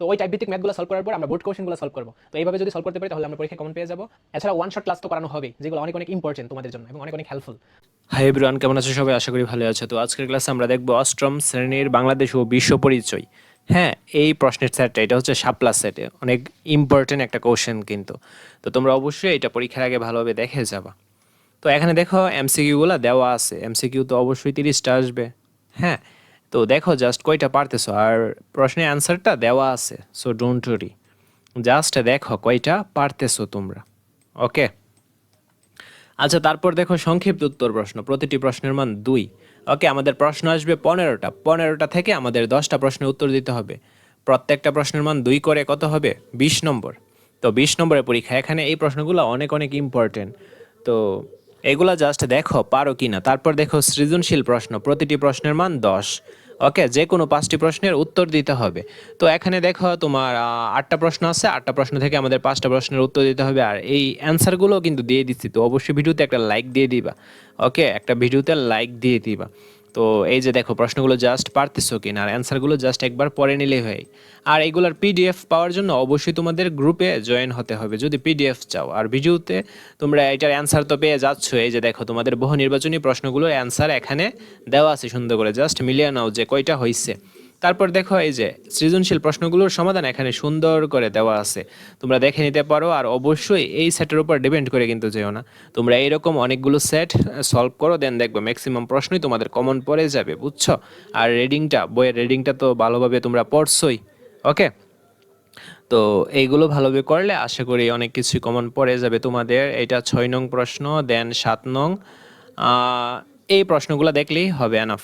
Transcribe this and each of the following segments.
তো ওই টাইপ ভিত্তিক ম্যাথগুলো সলভ করার পর আমরা বোর্ড কোশ্চেনগুলো সলভ করব। তো এইভাবে যদি সলভ করতে পারি, তাহলে আমরা পরীক্ষা কমন পেয়ে যাব। এছাড়া ওয়ান শট ক্লাস তো করানো হবে যেগুলো অনেক অনেক ইম্পর্টেন্ট তোমাদের জন্য এবং অনেক অনেক হেল্পফুল হাই এভরিওয়ান কেমন আছো সবাই? আশা করি ভালো আছো। তো আজকের ক্লাসে আমরা দেখব অষ্টম শ্রেণির বাংলাদেশ ও বিশ্ব পরিচয়। হ্যাঁ এই প্রশ্নের সেটটা এটা হচ্ছে সাপলা সেটে অনেক ইম্পর্টেন্ট একটা কোশ্চেন কিন্তু। তো তোমরা অবশ্যই এটা পরীক্ষার আগে ভালোভাবে দেখে যাবা। তো এখানে দেখো এমসিকিউগুলো দেওয়া আছে। এমসিকিউ তো অবশ্যই তিরিশটা আসবে। হ্যাঁ তো দেখো জাস্ট কয়টা পারতেছো? আর প্রশ্নের অ্যান্সারটা দেওয়া আছে সো ডোন্ট ওরি জাস্ট দেখো কয়টা পারতেছো তোমরা। ওকে আচ্ছা তারপর দেখো সংক্ষিপ্ত উত্তর প্রশ্ন, প্রতিটি প্রশ্নের মান দুই। ওকে আমাদের প্রশ্ন আসবে পনেরোটা। পনেরোটা থেকে আমাদের দশটা প্রশ্নের উত্তর দিতে হবে। প্রত্যেকটা প্রশ্নের মান দুই করে কত হবে? বিশ নম্বর। তো বিশ নম্বরের পরীক্ষা, এখানে এই প্রশ্নগুলো অনেক অনেক ইম্পর্টেন্ট তো এগুলা জাস্ট দেখো, পারো কি না তারপর দেখো সৃজনশীল প্রশ্ন, প্রতিটি প্রশ্নের মান দশ। ওকে যে কোনো পাঁচটি প্রশ্নের উত্তর দিতে হবে। তো এখানে দেখো তোমার আটটা প্রশ্ন আছে, আটটা প্রশ্ন থেকে আমাদের পাঁচটা প্রশ্নের উত্তর দিতে হবে। আর এই অ্যান্সারগুলো কিন্তু দিয়ে দিচ্ছি, তো অবশ্যই ভিডিওতে একটা লাইক দিয়ে দিবা। ওকে, একটা ভিডিওতে লাইক দিয়ে দিবা। তো এই যে দেখো, প্রশ্নগুলো জাস্ট পারতেছো কিনা আর অ্যান্সারগুলো জাস্ট একবার পড়ে নিলেই হয়। আর এগুলার পিডিএফ পাওয়ার জন্য অবশ্যই তোমাদের গ্রুপে জয়েন হতে হবে, যদি পিডিএফ চাও। আর ভিডিওতে তোমরা এটার অ্যান্সার তো পেয়ে যাচ্ছ। এই যে দেখো, তোমাদের বহু নির্বাচনী প্রশ্নগুলোর অ্যান্সার এখানে দেওয়া আছে সুন্দর করে। জাস্ট মিলিয়ে নাও যে কয়টা হয়েছে তারপর দেখো এই যে সৃজনশীল প্রশ্নগুলোর সমাধান এখানে সুন্দর করে দেওয়া আছে। তোমরা দেখে নিতে পারো আর অবশ্যই এই সেটের উপর ডিপেন্ড করে কিন্তু যেও না। তোমরা এইরকম অনেকগুলো সেট সলভ করো দেন দেখবে ম্যাক্সিমাম প্রশ্নই তোমাদের কমন পড়ে যাবে, বুঝছ? আর রিডিংটা বইয়ের রিডিংটা তো ভালোভাবে তোমরা পড়ছোই ওকে তো এইগুলো ভালোভাবে করলে আশা করি অনেক কিছুই কমন পড়ে যাবে তোমাদের। এটা ছয় নং প্রশ্ন দেন সাত নং। এই প্রশ্নগুলো দেখলেই হবে এনাফ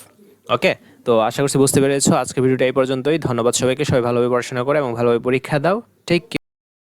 ওকে তো আশা করছি বুঝতে পেরেছ। আজকে ভিডিওটা এই পর্যন্তই। ধন্যবাদ সবাইকে। সবাই ভালোভাবে পড়াশোনা করো এবং ভালোভাবে পরীক্ষা দাও। ঠিক